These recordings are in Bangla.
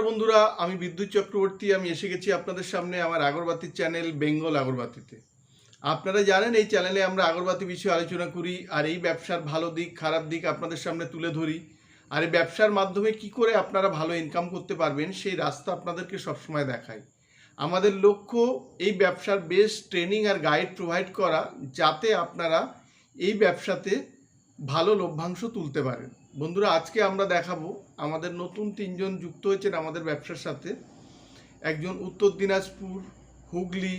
নমস্কার বন্ধুরা, আমি বিদ্যুৎ চক্রবর্তী, আমি এসে গেছি আপনাদের সামনে আমার আগরবাতির চ্যানেল বেঙ্গল আগরবাতিতে। আপনারা জানেন, এই চ্যানেলে আমরা আগরবাতি বিষয়ে আলোচনা করি, আর এই ব্যবসার ভালো দিক, খারাপ দিক আপনাদের সামনে তুলে ধরি। আর এই ব্যবসার মাধ্যমে কি করে আপনারা ভালো ইনকাম করতে পারবেন, সেই রাস্তা আপনাদেরকে সবসময় দেখাই। আমাদের লক্ষ্য এই ব্যবসার বেশ ট্রেনিং আর গাইড প্রোভাইড করা, যাতে আপনারা এই ব্যবসাতে ভালো লভ্যাংশ তুলতে পারেন। বন্ধুরা, আজকে আমরা দেখাবো আমাদের নতুন তিনজন যুক্ত হয়েছেন আমাদের ব্যবসার সাথে। একজন উত্তর দিনাজপুর, হুগলি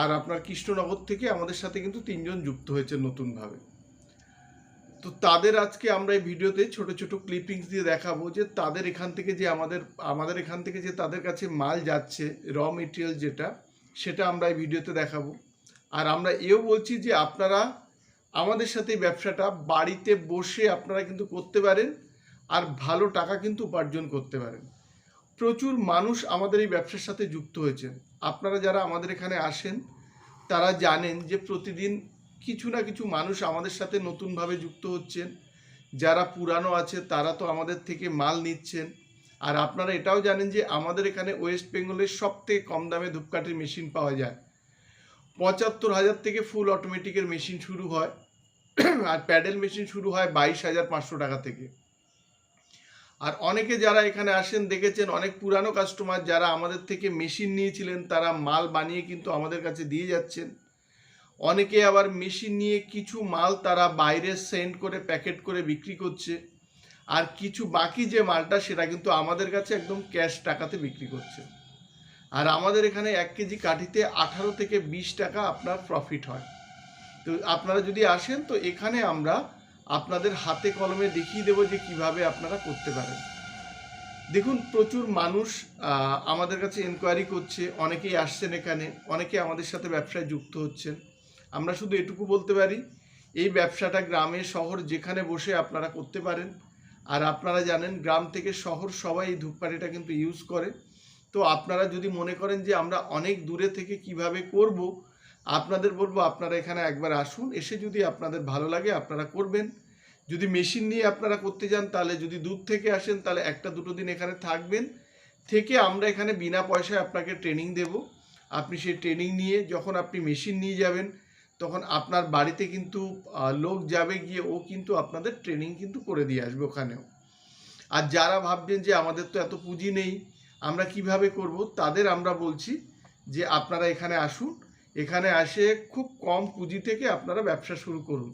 আর আপনার কৃষ্ণনগর থেকে আমাদের সাথে কিন্তু তিনজন যুক্ত হয়েছে নতুনভাবে। তো তাদের আজকে আমরা এই ভিডিওতে ছোট ছোট ক্লিপিংস দিয়ে দেখাবো যে তাদের এখান থেকে যে আমাদের আমাদের এখান থেকে যে তাদের কাছে মাল যাচ্ছে র মেটেরিয়াল যেটা, সেটা আমরা এই ভিডিওতে দেখাবো। আর আমরা এও বলছি যে আপনারা আমাদের সাথে এই ব্যবসাটা, বাড়িতে বসে আপনারা কিন্তু করতে পারেন আর ভালো টাকা কিন্তু উপার্জন করতে পারেন। প্রচুর মানুষ আমাদের এই ব্যবসার সাথে যুক্ত হয়েছেন। আপনারা যারা আমাদের এখানে আসেন, তারা জানেন যে প্রতিদিন কিছু না কিছু মানুষ আমাদের সাথে নতুনভাবে যুক্ত হচ্ছেন। যারা পুরানো আছে, তারা তো আমাদের থেকে মাল নিচ্ছেন। আর আপনারা এটাও জানেন যে আমাদের এখানে ওয়েস্ট বেঙ্গলের সব থেকে কম দামে ধূপকাঠির মেশিন পাওয়া যায়। পঁচাত্তর হাজার থেকে ফুল অটোমেটিকের মেশিন শুরু হয়। আর প্যাডেল মেশিন শুরু হয় বাইশ হাজার পাঁচশো টাকা থেকে। আর অনেকে যারা এখানে আসেন, দেখেছেন অনেক পুরানো কাস্টমার যারা আমাদের থেকে মেশিন নিয়েছিলেন, তারা মাল বানিয়ে কিন্তু আমাদের কাছে দিয়ে যাচ্ছেন। অনেকে আবার মেশিন নিয়ে কিছু মাল তারা বাইরে সেন্ড করে প্যাকেট করে বিক্রি করছে। আর কিছু বাকি যে মালটা, সেটা কিন্তু আমাদের কাছে একদম ক্যাশ টাকাতে বিক্রি করছে। আর আমাদের এখানে এক কেজি কাঠিতে আঠারো থেকে বিশ টাকা আপনার প্রফিট হয়। তো আপনারা যদি আসেন, তো এখানে আমরা আপনাদের হাতে কলমে দেখিয়ে দেবো যে কীভাবে আপনারা করতে পারেন। দেখুন, প্রচুর মানুষ আমাদের কাছে এনকোয়ারি করছে, অনেকেই আসছেন এখানে, অনেকে আমাদের সাথে ব্যবসায় যুক্ত হচ্ছেন। আমরা শুধু এটুকু বলতে পারি, এই ব্যবসাটা গ্রামে, শহর যেখানে বসে আপনারা করতে পারেন। আর আপনারা জানেন, গ্রাম থেকে শহর সবাই এই ধূপকাঠিটা কিন্তু ইউজ করে। তো আপনারা যদি মনে করেন যে আমরা অনেক দূরে থেকে কীভাবে করব আপনাদের বলব আপনারা এখানে একবার আসুন, এসে যদি আপনাদের ভালো লাগে আপনারা করবেন। যদি মেশিন নিয়ে আপনারা করতে যান, তাহলে যদি দূর থেকে আসেন, তাহলে একটা দুটো দিন এখানে থাকবেন। থেকে আমরা এখানে বিনা পয়সায় আপনাকে ট্রেনিং দেব। আপনি সেই ট্রেনিং নিয়ে যখন আপনি মেশিন নিয়ে যাবেন, তখন আপনার বাড়িতে কিন্তু লোক যাবে গিয়ে ও কিন্তু আপনাদের ট্রেনিং কিন্তু করে দিয়ে আসবে ওখানেও। আর যারা ভাববেন যে আমাদের তো এত পুঁজি নেই, আমরা কীভাবে করব, তাদের আমরা বলছি যে আপনারা এখানে আসুন এখানে আসে খুব কম পুঁজি থেকে আপনারা ব্যবসা শুরু করুন।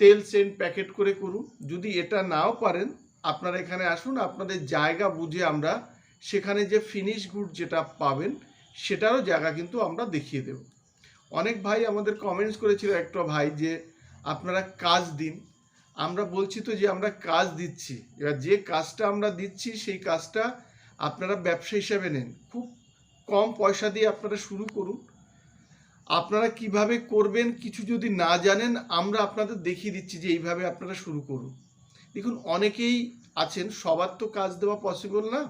তেল সেন্ট প্যাকেট করে করুন। যদি এটা নাও পারেন, আপনারা এখানে আসুন, আপনাদের জায়গা বুঝে আমরা সেখানে যে ফিনিশ গুড যেটা পাবেন, সেটারও জায়গা কিন্তু আমরা দেখিয়ে দেব। অনেক ভাই আমাদের কমেন্টস করেছিল, একটা ভাই যে, আপনারা কাজ দিন। আমরা বলছি তো যে, আমরা কাজ দিচ্ছি। এবার যে কাজটা আমরা দিচ্ছি, সেই কাজটা আপনারা ব্যবসা হিসাবে নেন। খুব কম পয়সা দিয়ে আপনারা শুরু করুন। আপনারা কীভাবে করবেন কিছু যদি না জানেন, আমরা আপনাদের দেখিয়ে দিচ্ছি যে এইভাবে আপনারা শুরু করুন। দেখুন, অনেকেই আছেন, সবার তো কাজ দেওয়া পসিবল না।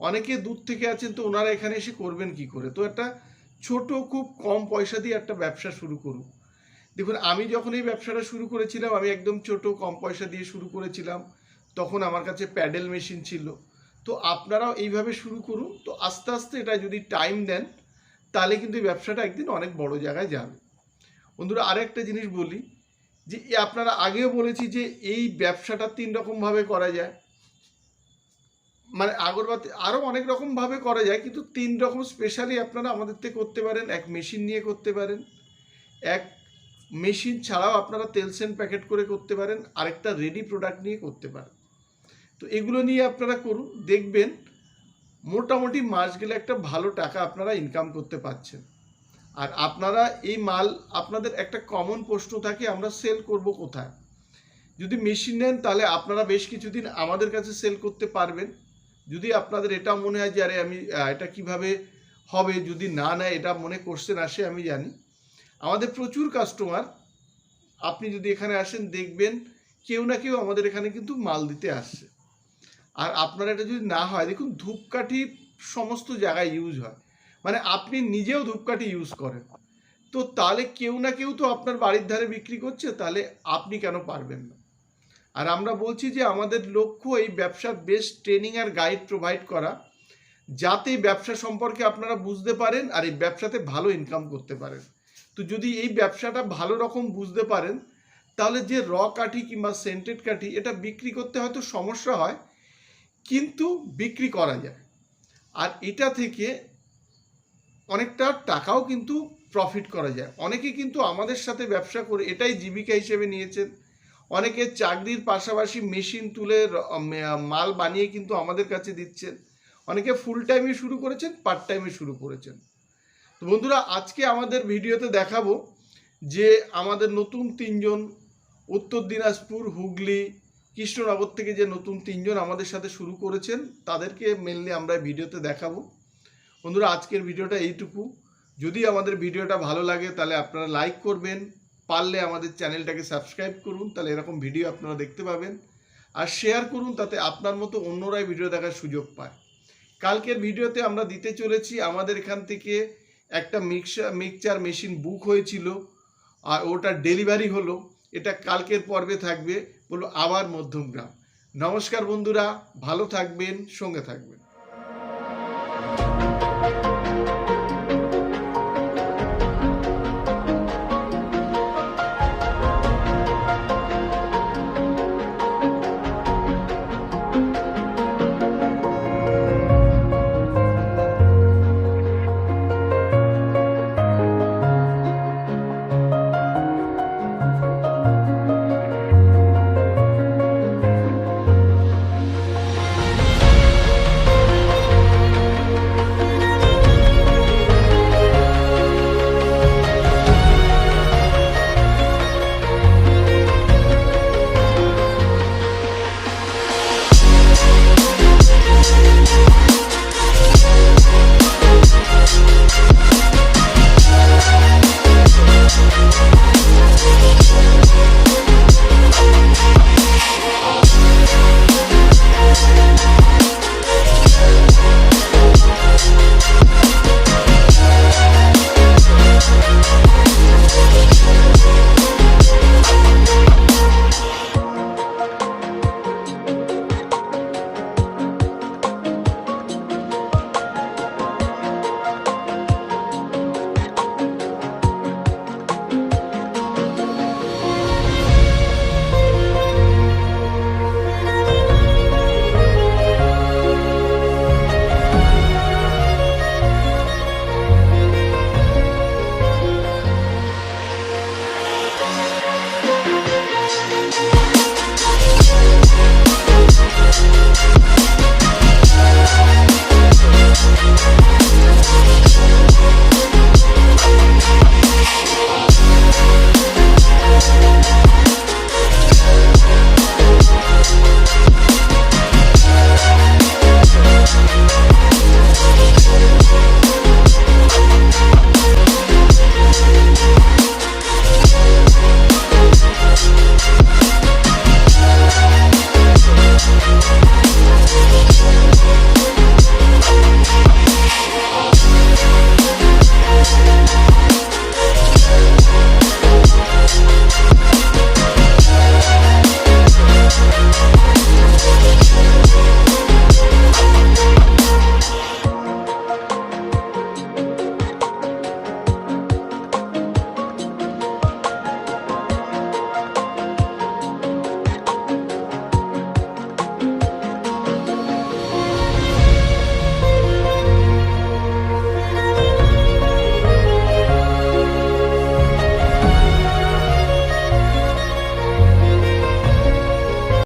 অনেকে দূর থেকে আছেন, তো ওনারা এখানে এসে করবেন কি করে? তো একটা ছোট, খুব কম পয়সা দিয়ে একটা ব্যবসা শুরু করুন। দেখুন, আমি যখন এই ব্যবসাটা শুরু করেছিলাম, আমি একদম ছোট, কম পয়সা দিয়ে শুরু করেছিলাম, তখন আমার কাছে প্যাডেল মেশিন ছিল। তো আপনারাও এইভাবে শুরু করুন। তো আস্তে আস্তে এটা যদি টাইম দেন তাহলে কিন্তু ব্যবসাটা একদিন অনেক বড় জায়গায় যাবে। বন্ধুরা, আরেকটা জিনিস বলি, যে আপনারা আগেও বলেছি যে এই ব্যবসাটা তিন রকমভাবে করা যায়। মানে আগরবাতি আরও অনেক রকমভাবে করা যায়, কিন্তু তিন রকম স্পেশালি আপনারা আমাদের থেকে করতে পারেন। এক মেশিন নিয়ে করতে পারেন, এক মেশিন ছাড়াও আপনারা তেল সেন্ট প্যাকেট করে করতে পারেন, আরেকটা রেডি প্রোডাক্ট নিয়ে করতে পারেন। তো এগুলো নিয়ে আপনারা করুন, দেখবেন মোটামুটি মাস গেলে একটা ভালো টাকা আপনারা ইনকাম করতে পারছেন আর আপনারা এই মাল, আপনাদের একটা কমন প্রশ্ন থাকে, আমরা সেল করব কোথায়? যদি মেশিন নেন, তাহলে আপনারা বেশ কিছুদিন আমাদের কাছে সেল করতে পারবেন। যদি আপনাদের এটা মনে হয় যে, আরে, আমি এটা কীভাবে হবে? যদি না নেয়, এটা মনে কোশ্চেন আসে, আমি জানি। আমাদের প্রচুর কাস্টমার আপনি যদি এখানে আসেন, দেখবেন কেউ না কেউ আমাদের এখানে কিন্তু মাল দিতে আসছে। আর আপনার এটা যদি না হয়, দেখুন ধূপকাঠি সমস্ত জায়গায় ইউজ হয়। মানে আপনি নিজেও ধূপকাঠি ইউজ করেন। তো তাহলে কেউ না কেউ তো আপনার বাড়ির ধারে বিক্রি করছে, তাহলে আপনি কেন পারবেন না? আর আমরা বলছি যে আমাদের লক্ষ্য এই ব্যবসার বেস্ট ট্রেনিং আর গাইড প্রোভাইড করা, যাতে ব্যবসা সম্পর্কে আপনারা বুঝতে পারেন আর এই ব্যবসাতে ভালো ইনকাম করতে পারেন। তো যদি এই ব্যবসাটা ভালো রকম বুঝতে পারেন, তাহলে যে র কাঠি কিংবা সেন্টেড কাঠি, এটা বিক্রি করতে হয়তো সমস্যা হয় কিন্তু বিক্রি করা যায়। আর এটা থেকে অনেকটা টাকাও কিন্তু প্রফিট করা যায়। অনেকে কিন্তু আমাদের সাথে ব্যবসা করে এটাই জীবিকা হিসেবে নিয়েছেন। অনেকে চাকরির পাশাপাশি মেশিন তুলে মাল বানিয়ে কিন্তু আমাদের কাছে দিচ্ছেন। অনেকে ফুল টাইমে শুরু করেছেন পার্ট টাইমে শুরু করেছেন। তো বন্ধুরা, আজকে আমাদের ভিডিওতে দেখাবো যে আমাদের নতুন তিনজন উত্তর দিনাজপুর, হুগলি কৃষ্ণনগর থেকে যে নতুন তিনজন আমাদের সাথে শুরু করেছেন, তাদেরকে মেনলি আমরা ভিডিওতে দেখাবো। বন্ধুরা, আজকের ভিডিওটা এইটুকু। যদি আমাদের ভিডিওটা ভালো লাগে, তাহলে আপনারা লাইক করবেন। পারলে আমাদের চ্যানেলটাকে সাবস্ক্রাইব করুন, তাহলে এরকম ভিডিও আপনারা দেখতে পাবেন। আর শেয়ার করুন, তাতে আপনার মতো অন্যরাই ভিডিও দেখার সুযোগ পায়। কালকের ভিডিওতে আমরা দিতে চলেছি, আমাদের এখান থেকে একটা মিক্সার মিক্সচার মেশিন বুক হয়েছিল, আর ওটা ডেলিভারি হলো। এটা কালকের পর্বে থাকবে বলব আবার মধ্যমগ্রাম। নমস্কার বন্ধুরা ভালো থাকবেন সঙ্গে থাকবেন।